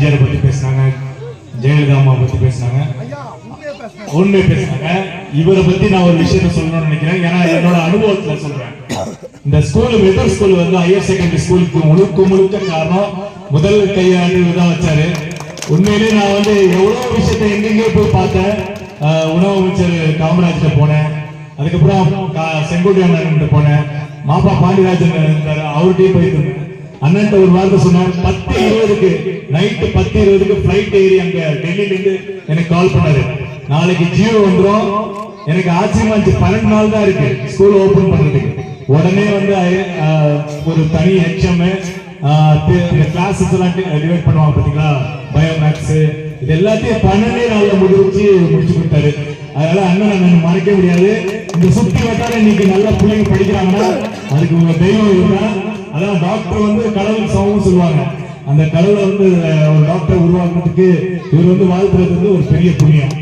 எம்ஜிஆர் பத்தி பேசினாங்க ஜெயலலிதா அம்மா பத்தி பேசினாங்க உண்மை பேசினாங்க இவரை பத்தி நான் ஒரு விஷயத்த சொல்லணும்னு நினைக்கிறேன். ஏன்னா என்னோட அனுபவத்துல சொல்றேன். இந்த ஸ்கூல் மெதர் ஸ்கூல் வந்து ஹையர் செகண்டரி ஸ்கூலுக்கு முழுக்க முழுக்க காரணம் முதல் கையாண்டு தான் வச்சாரு. உண்மையிலேயே நான் வந்து எவ்வளவு விஷயத்த எங்கெங்கே போய் பார்த்தேன். உணவு அமைச்சர் காமராஜர் போனேன். அதுக்கப்புறம் கா- போனேன். மாப்பா பாண்டியராஜன் இருந்தார் அவர்கிட்டயே போயிட்டு இருந்தேன். அண்ணன் ஒரு வார்த்தை சொன்னார் பத்து இருபதுக்கு நைட்டு பத்து இருபதுக்கு ஃபிளைட் ஏறி அங்க டெல்லியில இருந்து எனக்கு கால் பண்ணாரு. நாளைக்கு ஜியோ வந்துடும் எனக்கு ஆச்சரியமா இருந்துச்சு. பன்னெண்டு நாள் தான் இருக்கு. ஸ்கூல் ஓபன் பண்றதுக்கு. உடனே வந்து ஒரு தனி ஹெச்எம் கிளாஸஸ் எல்லாம் டிவைட் பண்ணுவாங்க பாத்தீங்களா? பயோ மேக்ஸ் இது எல்லாத்தையும் பன்னெண்டே நாள்ல முடிச்சு முடிச்சு கொடுத்தாரு. அதனால அண்ணன் அண்ணன் மறைக்க முடியாது. இந்த சுத்தி வட்டாரம் இன்னைக்கு நல்ல பிள்ளைங்க படிக்கிறாங்கன்னா அதுக்கு உங்க தெய்வம் இருந்தா அதான் டாக்டர் வந்து கடவுள் சமம் சொல்லுவாங்க. அந்த கடவுளை வந்து ஒரு டாக்டர் உருவாக்குறதுக்கு இவர் வந்து வாழ்த்துறது வந்து ஒரு பெரிய புண்ணியம்.